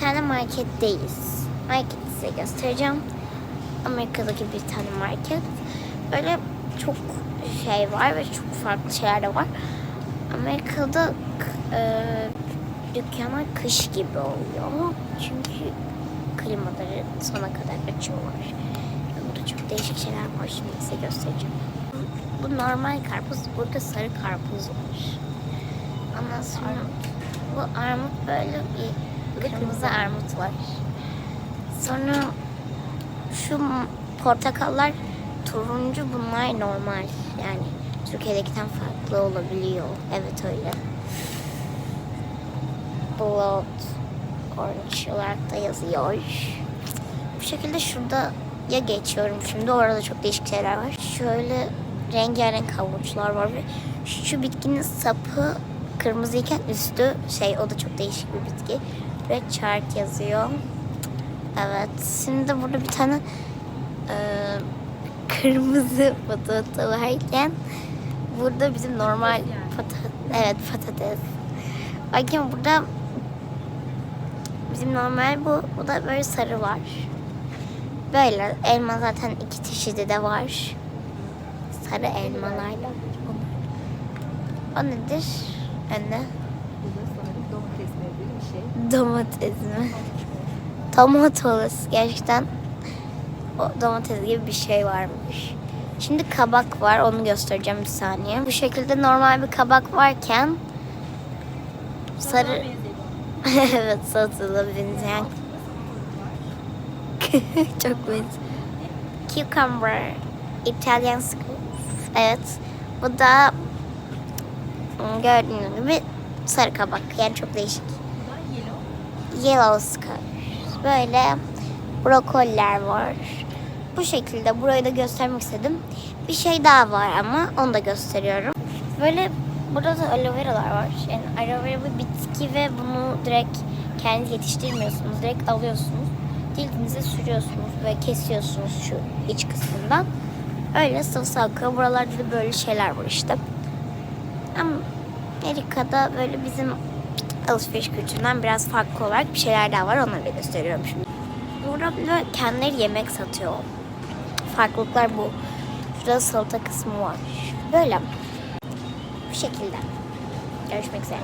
tane marketteyiz. Marketi size göstereceğim. Amerika'daki bir tane market. Böyle çok şey var ve çok farklı şeyler de var. Amerika'da e, dükkanlar kış gibi oluyor. Çünkü klimaları sona kadar açıyorlar. Burada çok değişik şeyler var. Şimdi size göstereceğim. Bu normal karpuz. Burada sarı karpuz var. Ondan sonra bu armut böyle bir kırmızı armut var. Sonra şu portakallar turuncu bunlar normal. Yani Türkiye'dekinden farklı olabiliyor. Evet öyle. Blood orange olarak da yazıyor. Bu şekilde şurada ya geçiyorum şimdi orada çok değişik şeyler var. Şöyle rengarenk havuçlar var ve şu bitkinin sapı kırmızıyken üstü şey o da çok değişik bir bitki. Red chart yazıyor. Evet. Şimdi burada bir tane e, kırmızı patates varken burada bizim normal patates evet patates varken burada bizim normal bu bu da böyle sarı var. Böyle elma zaten iki çeşidi de var. Sarı elmalarla. O nedir? Anne. Domates benzeri bir şey. Domates mi? Tomatos. Gerçekten o domates gibi bir şey varmış. Şimdi kabak var. Onu göstereceğim bir saniye. Bu şekilde normal bir kabak varken sarı evet satıla benzeyen çok benziyor. Cucumber. Italian sc- Evet. Bu da hmm, gördüğünüz gibi sarı kabak. Yani çok değişik. Yellow scar. Böyle brokoliler var. Bu şekilde burayı da göstermek istedim. Bir şey daha var ama onu da gösteriyorum. Böyle burada da aloe vera'lar var. Yani aloe vera bir bitki ve bunu direkt kendiniz yetiştirmiyorsunuz. Direkt alıyorsunuz. Cildinize sürüyorsunuz ve kesiyorsunuz şu iç kısmından. Öyle sıvı akıyor. Buralarda da böyle şeyler var işte. Ama Amerika'da böyle bizim alışveriş kültüründen biraz farklı olarak bir şeyler daha var. Onları da gösteriyorum şimdi. Burada böyle kendileri yemek satıyor. Farklılıklar bu. Şurada salata kısmı var. Böyle. Bu şekilde. Görüşmek üzere.